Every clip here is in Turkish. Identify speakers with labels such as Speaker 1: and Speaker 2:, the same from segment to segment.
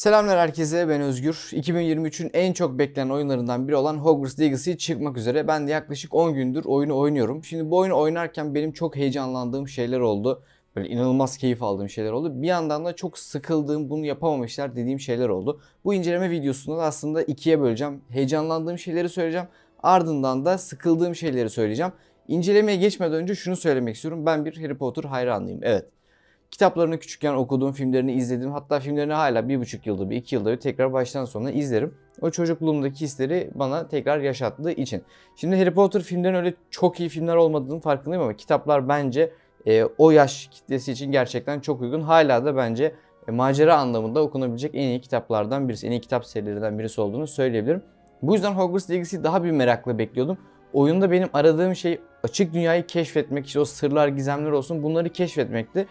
Speaker 1: Selamlar herkese ben Özgür. 2023'ün en çok beklenen oyunlarından biri olan Hogwarts Legacy çıkmak üzere. Ben de yaklaşık 10 gündür oyunu oynuyorum. Şimdi bu oyunu oynarken benim çok heyecanlandığım şeyler oldu. Böyle inanılmaz keyif aldığım şeyler oldu. Bir yandan da çok sıkıldığım, bunu yapamamışlar dediğim şeyler oldu. Bu inceleme videosunda da aslında ikiye böleceğim. Heyecanlandığım şeyleri söyleyeceğim. Ardından da sıkıldığım şeyleri söyleyeceğim. İncelemeye geçmeden önce şunu söylemek istiyorum. Ben bir Harry Potter hayranıyım. Evet. Kitaplarını küçükken okuduğum, filmlerini izledim. Hatta filmlerini hala bir buçuk yılda bir, iki yılda bir tekrar baştan sona izlerim. O çocukluğumdaki hisleri bana tekrar yaşattığı için. Şimdi Harry Potter filmlerin öyle çok iyi filmler olmadığının farkındayım ama kitaplar bence e, o yaş kitlesi için gerçekten çok uygun. Hala da bence e, macera anlamında okunabilecek en iyi kitaplardan birisi, en iyi kitap serilerinden birisi olduğunu söyleyebilirim. Bu yüzden Hogwarts Legacy'yi daha bir merakla bekliyordum. Oyunda benim aradığım şey açık dünyayı keşfetmek, işte o sırlar, gizemler olsun bunları keşfetmekti.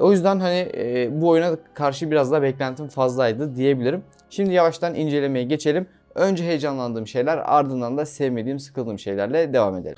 Speaker 1: O yüzden hani e, bu oyuna karşı biraz daha beklentim fazlaydı diyebilirim. Şimdi yavaştan incelemeye geçelim. Önce heyecanlandığım şeyler ardından da sevmediğim, sıkıldığım şeylerle devam edelim.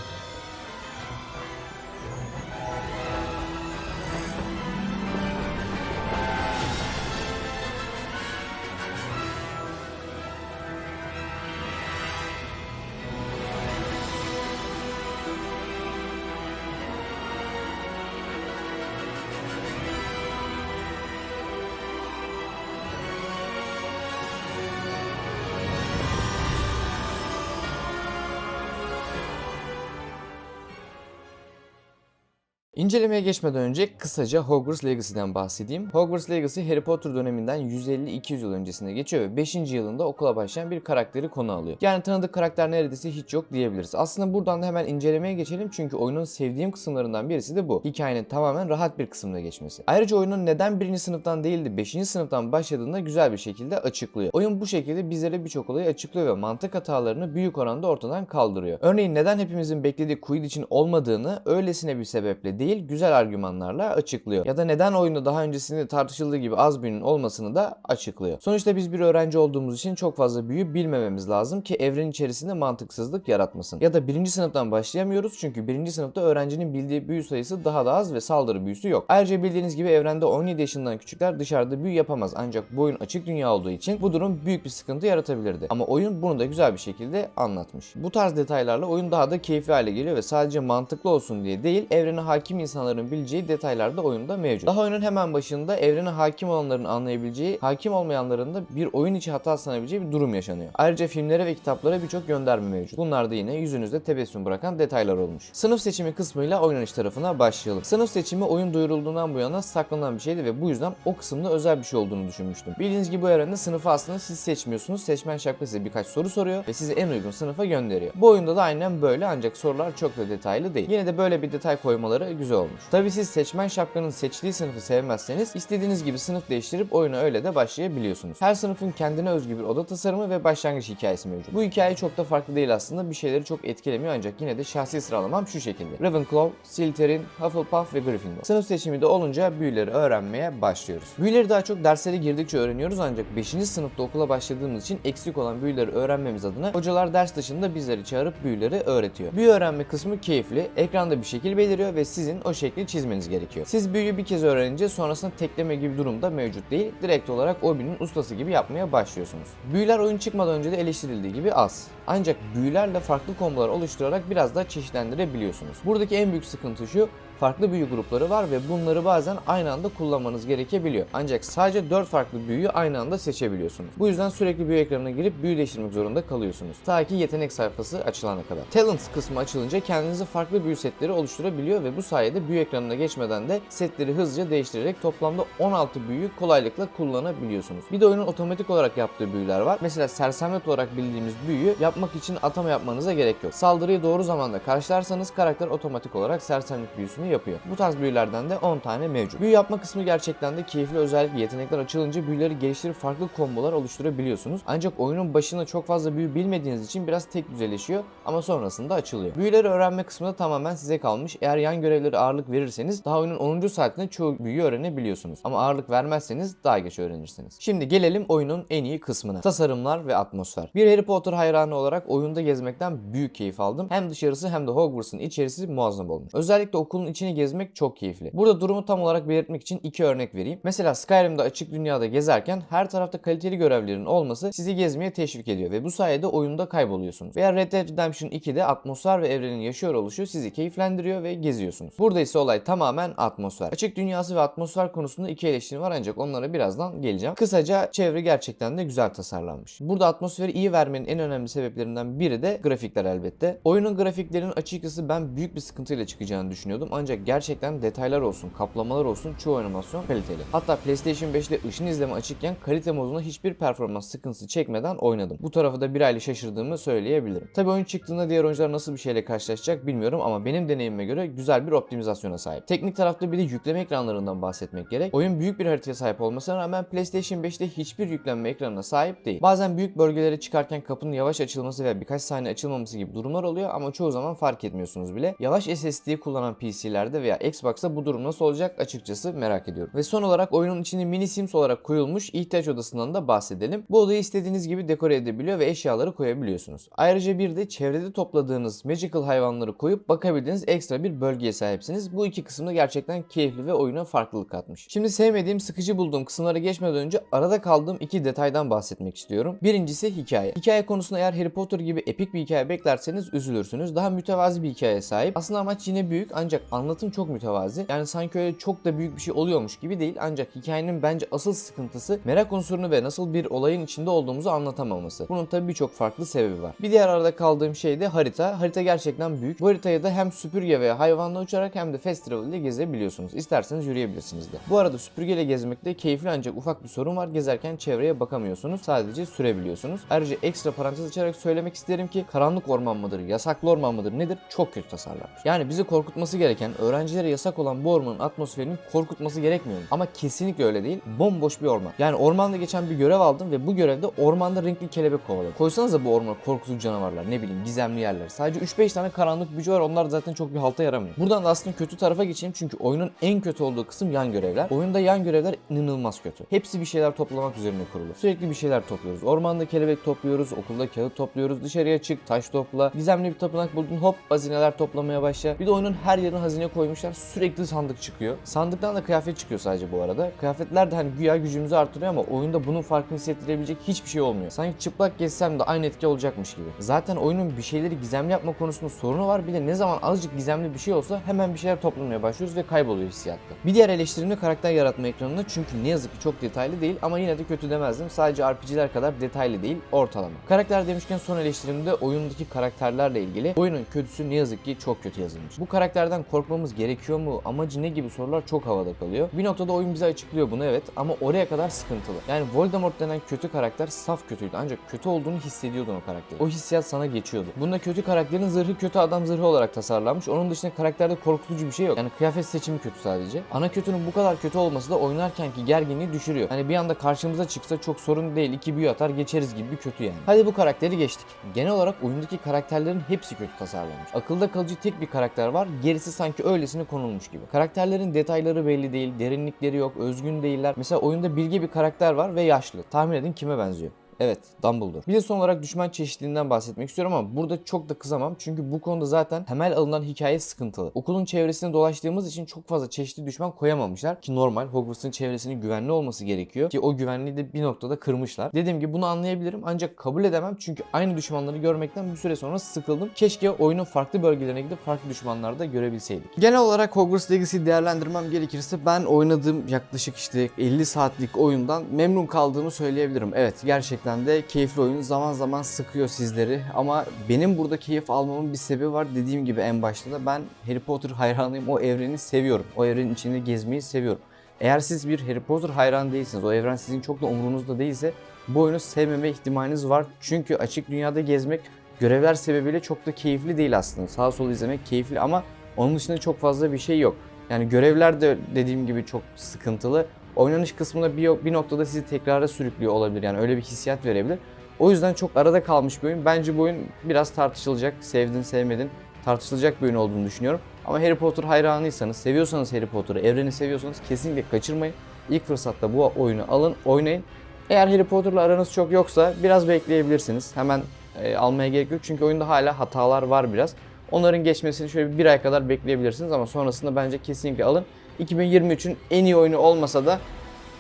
Speaker 1: İncelemeye geçmeden önce kısaca Hogwarts Legacy'den bahsedeyim. Hogwarts Legacy Harry Potter döneminden 150-200 yıl öncesine geçiyor ve 5. yılında okula başlayan bir karakteri konu alıyor. Yani tanıdık karakter neredeyse hiç yok diyebiliriz. Aslında buradan da hemen incelemeye geçelim çünkü oyunun sevdiğim kısımlarından birisi de bu. Hikayenin tamamen rahat bir kısımda geçmesi. Ayrıca oyunun neden 1. sınıftan değil de 5. sınıftan başladığını güzel bir şekilde açıklıyor. Oyun bu şekilde bizlere birçok olayı açıklıyor ve mantık hatalarını büyük oranda ortadan kaldırıyor. Örneğin neden hepimizin beklediği Quidditch'in olmadığını öylesine bir sebeple değil güzel argümanlarla açıklıyor. Ya da neden oyunda daha öncesinde tartışıldığı gibi az büyünün olmasını da açıklıyor. Sonuçta biz bir öğrenci olduğumuz için çok fazla büyü bilmememiz lazım ki evren içerisinde mantıksızlık yaratmasın. Ya da birinci sınıftan başlayamıyoruz çünkü birinci sınıfta öğrencinin bildiği büyü sayısı daha da az ve saldırı büyüsü yok. Ayrıca bildiğiniz gibi evrende 17 yaşından küçükler dışarıda büyü yapamaz ancak bu oyun açık dünya olduğu için bu durum büyük bir sıkıntı yaratabilirdi. Ama oyun bunu da güzel bir şekilde anlatmış. Bu tarz detaylarla oyun daha da keyifli hale geliyor ve sadece mantıklı olsun diye değil evrene hakim insanların bileceği detaylar da oyunda mevcut. Daha oyunun hemen başında evrene hakim olanların anlayabileceği, hakim olmayanların da bir oyun içi hata sanabileceği bir durum yaşanıyor. Ayrıca filmlere ve kitaplara birçok gönderme mevcut. Bunlar da yine yüzünüzde tebessüm bırakan detaylar olmuş. Sınıf seçimi kısmıyla oynanış tarafına başlayalım. Sınıf seçimi oyun duyurulduğundan bu yana saklanan bir şeydi ve bu yüzden o kısımda özel bir şey olduğunu düşünmüştüm. Bildiğiniz gibi bu evrende sınıfı aslında siz seçmiyorsunuz. Seçmen şapka size birkaç soru soruyor ve sizi en uygun sınıfa gönderiyor. Bu oyunda da aynen böyle ancak sorular çok da detaylı değil. Yine de böyle bir detay koymaları güzel olmuş. Tabi siz seçmen şapkanın seçtiği sınıfı sevmezseniz istediğiniz gibi sınıf değiştirip oyuna öyle de başlayabiliyorsunuz. Her sınıfın kendine özgü bir oda tasarımı ve başlangıç hikayesi mevcut. Bu hikaye çok da farklı değil aslında. Bir şeyleri çok etkilemiyor ancak yine de şahsi sıralamam şu şekilde. Ravenclaw, Slytherin, Hufflepuff ve Gryffindor. Sınıf seçimi de olunca büyüleri öğrenmeye başlıyoruz. Büyüleri daha çok derslere girdikçe öğreniyoruz ancak 5. sınıfta okula başladığımız için eksik olan büyüleri öğrenmemiz adına hocalar ders dışında bizleri çağırıp büyüleri öğretiyor. Büyü öğrenme kısmı keyifli. Ekranda bir şekil beliriyor ve sizin o şekli çizmeniz gerekiyor. Siz büyüyü bir kez öğrenince sonrasında tekleme gibi durum da mevcut değil. Direkt olarak o büyünün ustası gibi yapmaya başlıyorsunuz. Büyüler oyun çıkmadan önce de eleştirildiği gibi az. Ancak büyülerle farklı kombolar oluşturarak biraz daha çeşitlendirebiliyorsunuz. Buradaki en büyük sıkıntı şu, farklı büyü grupları var ve bunları bazen aynı anda kullanmanız gerekebiliyor. Ancak sadece 4 farklı büyüyü aynı anda seçebiliyorsunuz. Bu yüzden sürekli büyü ekranına girip büyü değiştirmek zorunda kalıyorsunuz. Ta ki yetenek sayfası açılana kadar. Talents kısmı açılınca kendinize farklı büyü setleri oluşturabiliyor ve bu sayede büyü ekranına geçmeden de setleri hızlıca değiştirerek toplamda 16 büyüyü kolaylıkla kullanabiliyorsunuz. Bir de oyunun otomatik olarak yaptığı büyüler var. Mesela sersemlet olarak bildiğimiz büyüyü yapmak için atama yapmanıza gerek yok. Saldırıyı doğru zamanda karşılarsanız karakter otomatik olarak sersemlik büyüsünü yapıyor. Bu tarz büyülerden de 10 tane mevcut. Büyü yapma kısmı gerçekten de keyifli özellikle yetenekler açılınca büyüleri geliştirip farklı kombolar oluşturabiliyorsunuz. Ancak oyunun başında çok fazla büyü bilmediğiniz için biraz tek düzeleşiyor ama sonrasında açılıyor. Büyüleri öğrenme kısmı da tamamen size kalmış. Eğer yan görevlere ağırlık verirseniz daha oyunun 10. saatinde çoğu büyüyü öğrenebiliyorsunuz. Ama ağırlık vermezseniz daha geç öğrenirsiniz. Şimdi gelelim oyunun en iyi kısmına. Tasarımlar ve atmosfer. Bir Harry Potter hayranı olarak oyunda gezmekten büyük keyif aldım. Hem dışarısı hem de Hogwarts'ın içerisi muazzam olmuş. Özellikle okulun içini gezmek çok keyifli. Burada durumu tam olarak belirtmek için iki örnek vereyim. Mesela Skyrim'de açık dünyada gezerken her tarafta kaliteli görevlerin olması sizi gezmeye teşvik ediyor ve bu sayede oyunda kayboluyorsunuz. Veya Red Dead Redemption 2'de atmosfer ve evrenin yaşıyor oluşu sizi keyiflendiriyor ve geziyorsunuz. Burada ise olay tamamen atmosfer. Açık dünyası ve atmosfer konusunda iki eleştiri var ancak onlara birazdan geleceğim. Kısaca çevre gerçekten de güzel tasarlanmış. Burada atmosferi iyi vermenin en önemli sebeplerinden biri de grafikler elbette. Oyunun grafiklerinin açıkçası ben büyük bir sıkıntıyla çıkacağını düşünüyordum ancak gerçekten detaylar olsun, kaplamalar olsun çoğu animasyon kaliteli. Hatta PlayStation 5'te ışın izleme açıkken kalite modunda hiçbir performans sıkıntısı çekmeden oynadım. Bu tarafı da bir aile şaşırdığımı söyleyebilirim. Tabi oyun çıktığında diğer oyuncular nasıl bir şeyle karşılaşacak bilmiyorum ama benim deneyimime göre güzel bir optimizasyona sahip. Teknik tarafta bir de yükleme ekranlarından bahsetmek gerek. Oyun büyük bir haritaya sahip olmasına rağmen PlayStation 5'te hiçbir yüklenme ekranına sahip değil. Bazen büyük bölgelere çıkarken kapının yavaş açılması veya birkaç saniye açılmaması gibi durumlar oluyor ama çoğu zaman fark etmiyorsunuz bile. Yavaş SSD kullanan PC'lerde veya Xbox'ta bu durum nasıl olacak açıkçası merak ediyorum. Ve son olarak oyunun içine mini Sims olarak koyulmuş ihtiyaç odasından da bahsedelim. Bu odayı istediğiniz gibi dekore edebiliyor ve eşyaları koyabiliyorsunuz. Ayrıca bir de çevrede topladığınız magical hayvanları koyup bakabildiğiniz ekstra bir bölgeye sahipsiniz. Bu iki kısımda gerçekten keyifli ve oyuna farklılık katmış. Şimdi sevmediğim, sıkıcı bulduğum kısımlara geçmeden önce arada kaldığım iki detaydan bahsetmek istiyorum. Birincisi hikaye. Hikaye konusunda eğer Harry Potter gibi epik bir hikaye beklerseniz üzülürsünüz. Daha mütevazi bir hikaye sahip. Aslında amaç yine büyük ancak anlatım çok mütevazi. Yani sanki öyle çok da büyük bir şey oluyormuş gibi değil ancak hikayenin bence asıl sıkıntısı merak unsurunu ve nasıl bir olayın içinde olduğumuzu anlatamaması. Bunun tabii birçok farklı sebebi var. Bir diğer arada kaldığım şey de harita. Harita gerçekten büyük. Bu haritayı da hem süpürge veya hayvanla uçarak hem de fast ile gezebiliyorsunuz. İsterseniz yürüyebilirsiniz de. Bu arada süpürgeyle gezmekte keyifli ancak ufak bir sorun var. Gezerken çevreye bakamıyorsunuz. Sadece sürebiliyorsunuz. Ayrıca ekstra parantez açarak söylemek isterim ki karanlık orman mıdır, yasaklı orman mıdır nedir çok kötü tasarlanmış. Yani bizi korkutması gereken, öğrencilere yasak olan bu ormanın atmosferinin korkutması gerekmiyor. Ama kesinlikle öyle değil. Bomboş bir orman. Yani ormanda geçen bir görev aldım ve bu görevde ormanda renkli kelebek kovaladım. Koysanıza bu ormana korkutucu canavarlar, ne bileyim gizemli yerler. Sadece 3-5 tane karanlık büyücü var onlar zaten çok bir halta yaramıyor. Buradan da aslında kötü tarafa geçeyim çünkü oyunun en kötü olduğu kısım yan görevler. Oyunda yan görevler inanılmaz kötü. Hepsi bir şeyler toplamak üzerine kurulu. Sürekli bir şeyler topluyoruz. Ormanda kelebek topluyoruz, okulda kağıt topluyoruz, dışarıya çık, taş topla, gizemli bir tapınak buldun hop hazineler toplamaya başla. Bir de oyunun her yerine hazine koymuşlar. Sürekli sandık çıkıyor. Sandıktan da kıyafet çıkıyor sadece bu arada. Kıyafetler de hani güya gücümüzü artırıyor ama oyunda bunun farkını hissettirebilecek hiçbir şey olmuyor. Sanki çıplak gezsem de aynı etki olacakmış gibi. Zaten oyunun bir şeyleri gizemli yapma konusunda sorunu var. Bir de ne zaman azıcık gizemli bir şey olsa hemen bir şeyler toplamaya başlıyoruz ve kayboluyor hissiyatta. Bir diğer eleştirim de karakter yaratma ekranında çünkü ne yazık ki çok detaylı değil ama yine de kötü demezdim. Sadece RPG'ler kadar detaylı değil, ortalama. Karakter demişken son eleştirimde oyundaki karakterlerle ilgili. Oyunun kötüsü ne yazık ki çok kötü yazılmış. Bu karakterden korkmamız gerekiyor mu? Amacı ne gibi sorular çok havada kalıyor. Bir noktada oyun bize açıklıyor bunu evet ama oraya kadar sıkıntılı. Yani Voldemort denen kötü karakter saf kötüydü ancak kötü olduğunu hissediyordun o karakteri. O hissiyat sana geçiyordu. Bunda kötü karakterin zırhı kötü adam zırhı olarak tasarlanmış. Onun dışında karakterde korkutucu bir şey yok. Yani kıyafet seçimi kötü sadece. Ana kötünün bu kadar kötü olması da oynarkenki gerginliği düşürüyor. Hani bir anda karşımıza çıksa çok sorun değil. iki büyü atar geçeriz gibi bir kötü yani. Hadi bu karakteri geçtik. Genel olarak oyundaki karakterlerin hepsi kötü tasarlanmış. Akılda kalıcı tek bir karakter var. Gerisi sanki öylesine konulmuş gibi. Karakterlerin detayları belli değil, derinlikleri yok, özgün değiller. Mesela oyunda bilge bir karakter var ve yaşlı. Tahmin edin kime benziyor? Evet, Dumbledore. Bir de son olarak düşman çeşitliliğinden bahsetmek istiyorum ama burada çok da kızamam. Çünkü bu konuda zaten temel alınan hikaye sıkıntılı. Okulun çevresinde dolaştığımız için çok fazla çeşitli düşman koyamamışlar. Ki normal Hogwarts'ın çevresinin güvenli olması gerekiyor. Ki o güvenliği de bir noktada kırmışlar. Dediğim gibi bunu anlayabilirim ancak kabul edemem. Çünkü aynı düşmanları görmekten bir süre sonra sıkıldım. Keşke oyunun farklı bölgelerine gidip farklı düşmanları da görebilseydik. Genel olarak Hogwarts Legacy değerlendirmem gerekirse ben oynadığım yaklaşık işte 50 saatlik oyundan memnun kaldığımı söyleyebilirim. Evet gerçekten de keyifli oyun zaman zaman sıkıyor sizleri ama benim burada keyif almamın bir sebebi var. Dediğim gibi en başta da ben Harry Potter hayranıyım. O evreni seviyorum. O evrenin içinde gezmeyi seviyorum. Eğer siz bir Harry Potter hayran değilsiniz, o evren sizin çok da umurunuzda değilse bu oyunu sevmeme ihtimaliniz var. Çünkü açık dünyada gezmek görevler sebebiyle çok da keyifli değil aslında. Sağ sol izlemek keyifli ama onun dışında çok fazla bir şey yok. Yani görevler de dediğim gibi çok sıkıntılı. Oynanış kısmında bir, bir noktada sizi tekrara sürüklüyor olabilir. Yani öyle bir hissiyat verebilir. O yüzden çok arada kalmış bir oyun. Bence bu oyun biraz tartışılacak. Sevdin sevmedin tartışılacak bir oyun olduğunu düşünüyorum. Ama Harry Potter hayranıysanız, seviyorsanız Harry Potter'ı, evreni seviyorsanız kesinlikle kaçırmayın. İlk fırsatta bu oyunu alın, oynayın. Eğer Harry Potter'la aranız çok yoksa biraz bekleyebilirsiniz. Hemen e, almaya gerek yok çünkü oyunda hala hatalar var biraz. Onların geçmesini şöyle bir ay kadar bekleyebilirsiniz ama sonrasında bence kesinlikle alın. 2023'ün en iyi oyunu olmasa da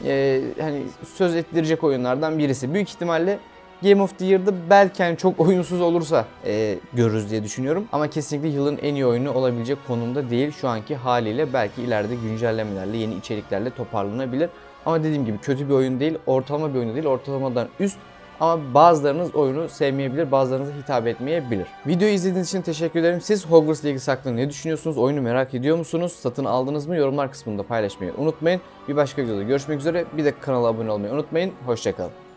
Speaker 1: e, hani söz ettirecek oyunlardan birisi. Büyük ihtimalle Game of the Year'da belki hani çok oyunsuz olursa e, görürüz diye düşünüyorum. Ama kesinlikle yılın en iyi oyunu olabilecek konumda değil şu anki haliyle. Belki ileride güncellemelerle, yeni içeriklerle toparlanabilir. Ama dediğim gibi kötü bir oyun değil, ortalama bir oyun değil, ortalamadan üst. Ama bazılarınız oyunu sevmeyebilir, bazılarınıza hitap etmeyebilir. Videoyu izlediğiniz için teşekkür ederim. Siz Hogwarts ilgisi hakkında ne düşünüyorsunuz? Oyunu merak ediyor musunuz? Satın aldınız mı? Yorumlar kısmında paylaşmayı unutmayın. Bir başka videoda görüşmek üzere. Bir de kanala abone olmayı unutmayın. Hoşçakalın.